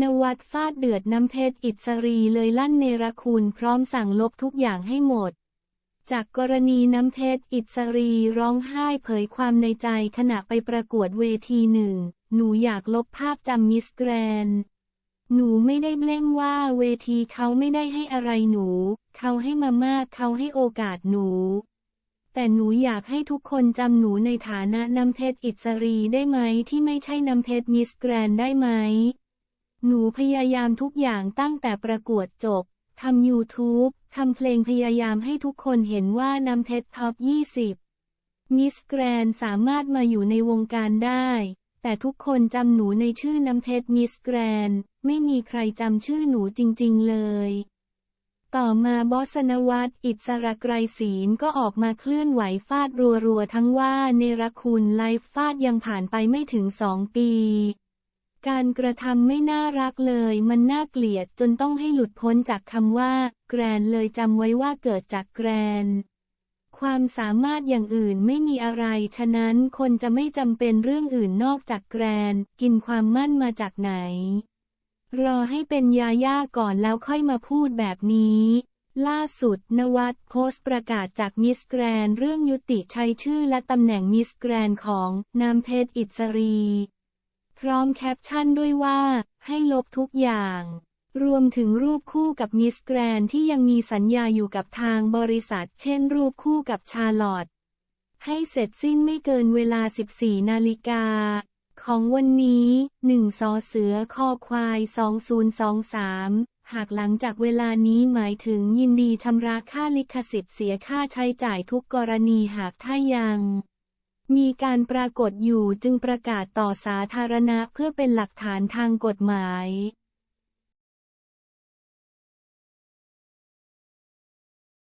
นวัดฟาดเดือดน้ำเพชรอิสรีเลยลั่นเนรคุณพร้อมสั่งลบทุกอย่างให้หมด จากกรณีน้ำเพชรอิสรีร้องไห้เผยความในใจขณะไปประกวดเวทีหนึ่ง หนูอยากลบภาพจำมิสแกรนหนูไม่ได้เบล่งว่าเวทีเขาไม่ได้ให้อะไรหนู เขาให้มามากเขาให้โอกาสหนู แต่หนูอยากให้ทุกคนจำหนูในฐานะน้ำเพชรอิสรีได้ไหมที่ไม่ใช่น้ำเพชรมิสแกรนได้ไหม หนูพยายามทุกอย่างตั้งแต่ประกวดจบ ทำ YouTube ทำเพลงพยายามให้ทุกคนเห็นว่าน้ำเพชรท็อป 20 มิสแกรนสามารถมาอยู่ในวงการได้ แต่ทุกคนจำหนูในชื่อน้ำเพชรมิสแกรน ไม่มีใครจำชื่อหนูจริง ๆ เลย ต่อมาบอสนวัตอิสระไกรศีลก็ออกมาเคลื่อนไหวฟาดรัวๆทั้งว่าเนรคุณไลฟ์ฟาดยังผ่านไปไม่ถึงสองปี การกระทำไม่น่ารักเลย มันน่าเกลียดจนต้องให้หลุดพ้นจากคำว่า แกรนเลยจำไว้ว่าเกิดจากแกรน ความสามารถอย่างอื่นไม่มีอะไร ฉะนั้นคนจะไม่จำเป็นเรื่องอื่นนอกจากแกรน กินความมั่นมาจากไหน รอให้เป็นยาย่าก่อนแล้วค่อยมาพูดแบบนี้ ล่าสุดนวัดโพสต์ประกาศจากมิสแกรนเรื่องยุติใช้ชื่อและตำแหน่งมิสแกรนของนามเพชรอิสรี พร้อมแคปชั่นด้วยว่า ให้ลบทุกอย่าง รวมถึงรูปคู่กับมิสแกรนที่ยังมีสัญญาอยู่กับทางบริษัท เช่นรูปคู่กับชาลอตให้เสร็จสิ้นไม่เกินเวลา 14 นาฬิกา ของวันนี้ 1 สอเสือคอควาย 2023 หากหลังจากเวลานี้หมายถึงยินดีชำระค่าลิขสิทธิ์เสียค่าใช้จ่ายทุกกรณีหากถ้ายัง มีการปรากฏอยู่จึงประกาศต่อสาธารณะเพื่อเป็นหลักฐานทางกฎหมาย